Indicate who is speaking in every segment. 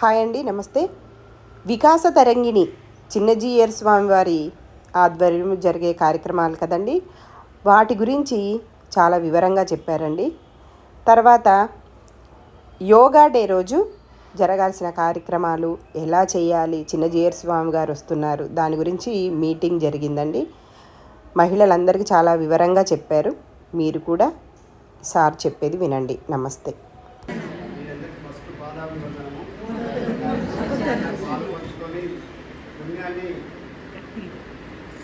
Speaker 1: Hi అండి నమస్తే. వికాస తరంగిణి చిన్నజీయర్ స్వామి వారి ఆధ్వర్యం జరిగే కార్యక్రమాలు కదండి. వాటి గురించి చాలా వివరంగా చెప్పారండి. తర్వాత యోగా డే రోజు జరగాల్సిన కార్యక్రమాలు ఎలా చేయాలి చిన్నజీయర్ స్వామి గారు వస్తున్నారు దాని గురించి మీటింగ్ జరిగిందండి. మహిళలందరికీ చాలా వివరంగా చెప్పారు. మీరు కూడా సార్ చెప్పేది వినండి. నమస్తే
Speaker 2: మీ అందరికీ ఫస్ట్ పాదాభివందనము పాలు పంచుకొని పుణ్యాన్ని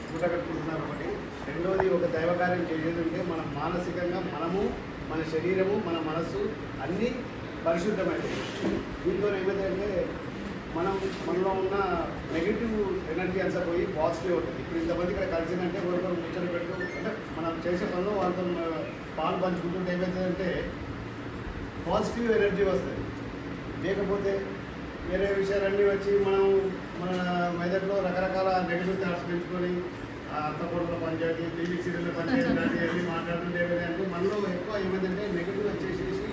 Speaker 2: కూడగట్టుకుంటున్నారు ఒకటి రెండోది ఒక దైవకార్యం చేసేది ఉంటే మనం మానసికంగా మనము మన శరీరము మన మనస్సు అన్నీ పరిశుద్ధమైనవి దీంతో ఏమైందంటే మనం మనలో ఉన్న నెగిటివ్ ఎనర్జీ అంతా పోయి పాజిటివ్ ఉంటుంది ఇప్పుడు ఇంతమంది ఇక్కడ కలిసిందంటే ఒకరికొకరు ముచ్చట పెట్టు అంటే మనం చేసే పనిలో వాళ్ళతో పాలు పంచుకుంటుంటే ఏమవుతుందంటే పాజిటివ్ ఎనర్జీ వస్తుంది. లేకపోతే వేరే విషయాలన్నీ వచ్చి మనం మన మెదడులో రకరకాల నెగిటివ్ థాట్స్ పెంచుకొని ఆ అంతపూర్లో పంచాయతీ టీవీ సీరియల్లో పంచాయతీ లాంటి అన్ని మాట్లాడుతుంటే ఏమైందంటే మనలో ఎక్కువ ఏమైందంటే నెగిటివ్ వచ్చేసేసి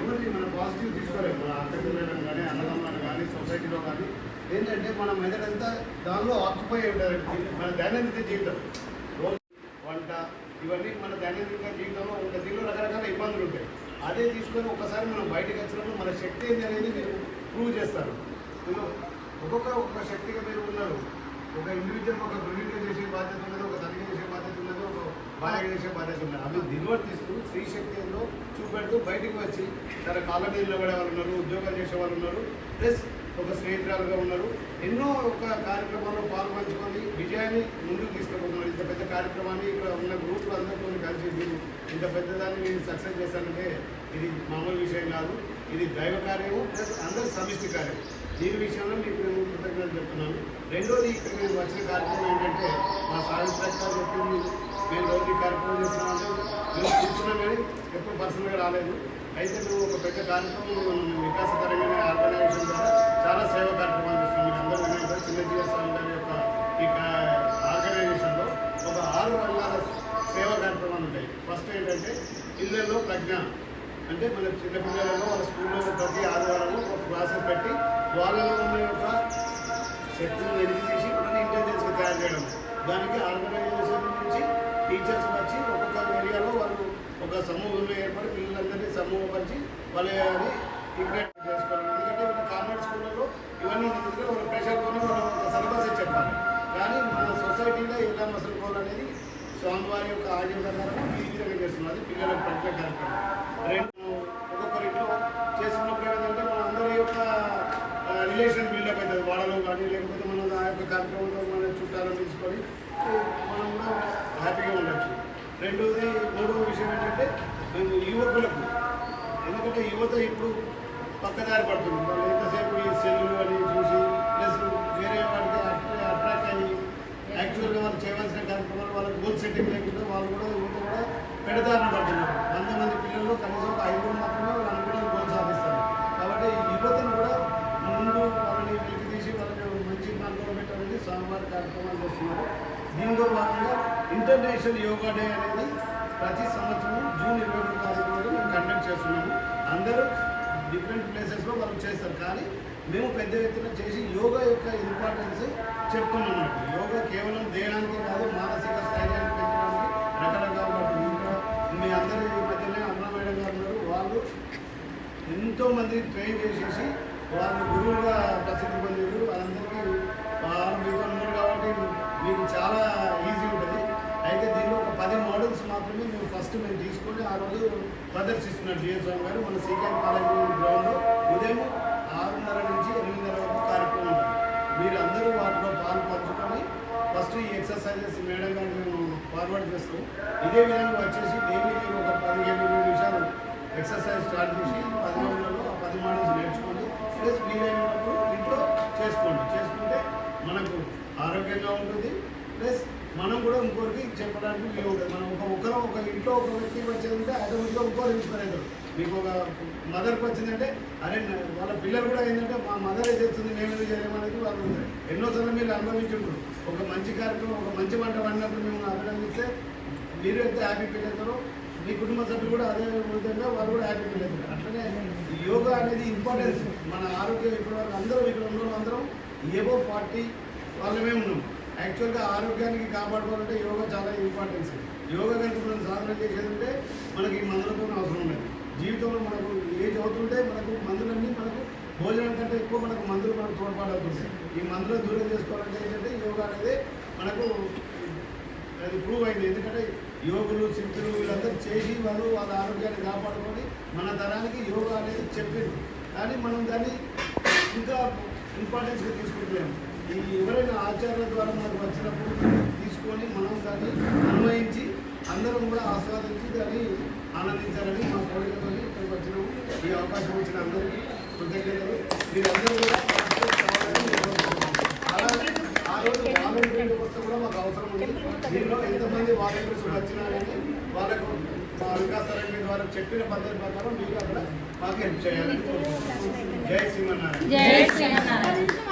Speaker 2: ఎవరిని మనం పాజిటివ్ తీసుకోలేము. మన అత్తపిల్లలను కానీ అన్నదమ్ములను కానీ సొసైటీలో కానీ. ఏంటంటే మన మెదడంతా దానిలో ఆక్యుపై ఉంటారు. మన దైనందిక జీవితం. రోజు వంట ఇవన్నీ మన దైనందిక జీవితంలో ఒక దీనిలో రకరకాల ఇబ్బందులు ఉంటాయి. అదే తీసుకొని ఒకసారి మనం బయటకు వచ్చినప్పుడు మన శక్తి ఏంటి అనేది మీరు ప్రూవ్ చేస్తారు. ఒక్కొక్క ఒక్కొక్క శక్తిగా మీరు ఉన్నారు. ఒక ఇండివిజువల్ ఒక గృహిణిగా చేసే బాధ్యత ఉన్నది ఒక తల్లిగా చేసే బాధ్యత ఉన్నది ఒక భార్యగా చేసే బాధ్యత ఉన్నది. అవి నిర్వర్తిస్తూ స్త్రీ శక్తి ఏందో చూపెడుతూ బయటకు వచ్చి తన కాలనీ నిలబడే వాళ్ళు ఉన్నారు ఉద్యోగాలు చేసే వాళ్ళు ఉన్నారు ప్లస్ ఒక స్నేహితురాలుగా ఉన్నారు. ఎన్నో ఒక కార్యక్రమాల్లో పాల్పంచుకొని విజయాన్ని ముందుకు తీసుకుపోతున్నారు. ఇంత పెద్ద కార్యక్రమాన్ని ఇక్కడ ఉన్న గ్రూపులు అందరితో కలిసి మీరు ఇంత పెద్దదాన్ని మీరు సక్సెస్ చేశారంటే ఇది మామూలు విషయం కాదు. ఇది దైవ కార్యము ప్లస్ అందరి సమిష్టి కార్యం. దీని విషయంలో మీకు నేను కృతజ్ఞతలు చెప్తున్నాను. రెండోది ఇక్కడ మేము వచ్చిన కార్యక్రమం ఏంటంటే మా సావిత్రి గారు చెప్పింది. మేము రోజు ఈ కార్యక్రమం చేస్తున్నామంటే మేము కూర్చున్నాం కానీ ఎప్పుడు పర్సనల్గా రాలేదు. అయితే మేము ఒక పెద్ద కార్యక్రమం వికాసకరమైన ఆర్గనైజేషన్ ద్వారా చాలా సేవా కార్యక్రమాలు చేస్తున్నాం మీరు అందరూ విన్నారు చిన్నజీవ స్వామి గారి యొక్క ఈ ఆర్గనైజేషన్లో ఒక ఆరు రంగాల సేవా కార్యక్రమాలు ఉంటాయి. ఫస్ట్ ఏంటంటే ఇళ్ళల్లో ప్రజ్ఞ. అంటే మన చిన్నపిల్లలను వాళ్ళ స్కూల్లో ప్రతి ఆదివారం ఒక క్లాసెస్ పెట్టి వాళ్ళలో ఉన్న యొక్క శక్తిని వెలికి తీసి మనని ఇంటెలిజెన్స్గా తయారు చేయడం. దానికి ఆర్గనైజేషన్ నుంచి టీచర్స్ వచ్చి ఒక్కొక్క ఏరియాలో వాళ్ళు ఒక సమూహంలో ఏర్పడి పిల్లలందరినీ సమూహపరిచి వాళ్ళని ఇంప్లిమెంట్ చేసుకోవాలి. ఎందుకంటే మన కాన్వెంట్ స్కూళ్ళలో ఇవన్నీ ఎందుకంటే వాళ్ళ ప్రెషర్తోనే మనం ఒక సిలబస్ చెప్పాలి. కానీ మన సొసైటీలో ఎలా మసలుకోవాలనేది స్వామివారి యొక్క ఆజ్ఞ ప్రకారం ఈ విధంగా చేస్తున్నది పిల్లల ప్రత్యేక కార్యక్రమం రెండు ఒక్కొక్కరి ఇంట్లో చేసుకున్నప్పుడు ఏంటంటే మన అందరి యొక్క రిలేషన్ బిల్డప్ అవుతుంది. వాళ్ళలో కానీ లేకపోతే మనం ఆ యొక్క కార్యక్రమంలో మన చుట్టాలను తీసుకొని మనం కూడా హ్యాపీగా ఉండొచ్చు. రెండోది మూడవ విషయం ఏంటంటే మేము యువకులకు ఎందుకంటే యువత ఇప్పుడు పక్కదారి పడుతుంది. వాళ్ళు ఎంతసేపు ఈ సెల్లు అని చూసి ప్లస్ వేరే వాటికి అట్రాక్ట్ అయ్యి యాక్చువల్గా వాళ్ళు చేయవలసిన కార్యక్రమాలు వాళ్ళకి గోల్ సెట్టింగ్ లేకుండా వాళ్ళు కూడా యువత కూడా పెడతారు దీనిలో భాగంగా ఇంటర్నేషనల్ యోగా డే అనేది ప్రతి సంవత్సరం జూన్ ఇరవై ఒకటి తారీఖు రోజు మేము కండక్ట్ చేస్తున్నాము. అందరూ డిఫరెంట్ ప్లేసెస్లో వాళ్ళు చేస్తారు. కానీ మేము పెద్ద ఎత్తున చేసి యోగా యొక్క ఇంపార్టెన్స్ చెప్తున్నాం యోగా కేవలం దేహానికి కాదు మానసిక స్థైర్యాన్ని పెంచడానికి రకరకాల ఉంటుంది. ఇంకా మీ అందరి మధ్యనే అమ్మ మేడం గారు ఉన్నారు. వాళ్ళు ఎంతోమంది ట్రైన్ చేసేసి వాళ్ళు గురువుగా ప్రసిద్ధి పొందారు. వాళ్ళందరికీ వాళ్ళు మీకు ఉన్నారు కాబట్టి మీకు చాలా ఈజీ ఉంటుంది. అయితే దీనిలో ఒక పది మోడల్స్ మాత్రమే మేము ఫస్ట్ మేము తీసుకొని ఆ రోజు ప్రదర్శిస్తున్నారు జిఎస్ స్వామి గారు. మన సీకెం కాలేజ్ గ్రౌండ్లో ఉదయం ఆరున్నర నుంచి ఎనిమిదిన్నర వరకు కార్యక్రమం ఉంటుంది. మీరు అందరూ వాటిలో పాలు పంచుకొని ఫస్ట్ ఈ ఎక్సర్సైజెస్ మేడం గారు మేము ఫార్వర్డ్ చేస్తాం ఇదే విధంగా వచ్చేసి డైలీ మీరు ఒక పదిహేను ఇరవై నిమిషాలు ఎక్సర్సైజ్ స్టార్ట్ చేసి పది రోజులలో ఆ పది మోడల్స్ నేర్చుకోండి ప్లస్ వీలైనప్పుడు ఇంట్లో మనం కూడా ఇంకోరికి చెప్పడానికి వీలు మనం ఒక ఒకరు ఒక ఇంట్లో ఒక వ్యక్తికి వచ్చిందంటే ఆటోమేటిక్గా ఇంకోరు ఇన్స్పైర్ అవుతారు మీకు ఒక మదర్కి వచ్చిందంటే అరే వాళ్ళ పిల్లలు కూడా ఏంటంటే మా మదర్ ఏది చేస్తుంది మేము ఎందుకు చేయలేమనేది వాళ్ళు ఎన్నోసార్లు మీరు అనుభవించుంటారు ఒక మంచి కార్యక్రమం ఒక మంచి వంట వండినప్పుడు మేము అభినందిస్తే మీరు ఎంత హ్యాపీ ఫీల్ అవుతారో మీ కుటుంబ సభ్యులు కూడా అదే విధంగా వాళ్ళు కూడా హ్యాపీ ఫీల్ అవుతారు. అట్లనే యోగా అనేది ఇంపార్టెన్స్ మన ఆరోగ్యం ఇప్పుడు వరకు అందరం ఇక్కడ ఉన్న అందరం ఏవో పార్టీ వాళ్ళమే ఉన్నాం. యాక్చువల్గా ఆరోగ్యానికి కాపాడుకోవాలంటే యోగా చాలా ఇంపార్టెన్స్. యోగా కనుక మనం సాధన చేసేదంటే మనకి ఈ మందులతో అవసరం ఉండదు. జీవితంలో మనకు ఏజ్ అవుతుంటే మనకు మందులన్నీ మనకు భోజనం కంటే ఎక్కువ మనకు మందులు మనకు తోడ్పాడవుతుంటాయి ఈ మందులు దూరం చేసుకోవాలంటే ఏంటంటే యోగా అనేది మనకు అది ప్రూవ్ అయింది. ఎందుకంటే యోగులు సిద్ధులు వీళ్ళందరూ చేసి వాళ్ళు వాళ్ళ ఆరోగ్యాన్ని కాపాడుకొని మన తరానికి యోగా అనేది చెప్పింది కానీ మనం దాన్ని ఇంకా ఇంపార్టెన్స్గా తీసుకుంటున్నాం. ఎవరైనా ఆచారాల ద్వారా మనకు వచ్చినప్పుడు తీసుకొని మనం దాన్ని అన్వయించి అందరం కూడా ఆస్వాదించి దాన్ని ఆనందించాలని మా కోరికతో ఇక్కడికి వచ్చినాము. ఈ అవకాశం వచ్చిన అందరికీ కృతజ్ఞతలు. మీరందరూ కూడా అలాగే ఆ రోజు వాలంటీర్ కూడా మాకు అవసరం ఉంది. దీనిలో ఎంతమంది వాలంటీర్స్ వచ్చినా కానీ వాళ్ళకు మా వికాస్ అరణ్య ద్వారా చెప్పిన పద్ధతి ప్రకారం మీరు అక్కడ మాకు హెల్ప్ చేయాలని జయ
Speaker 3: జై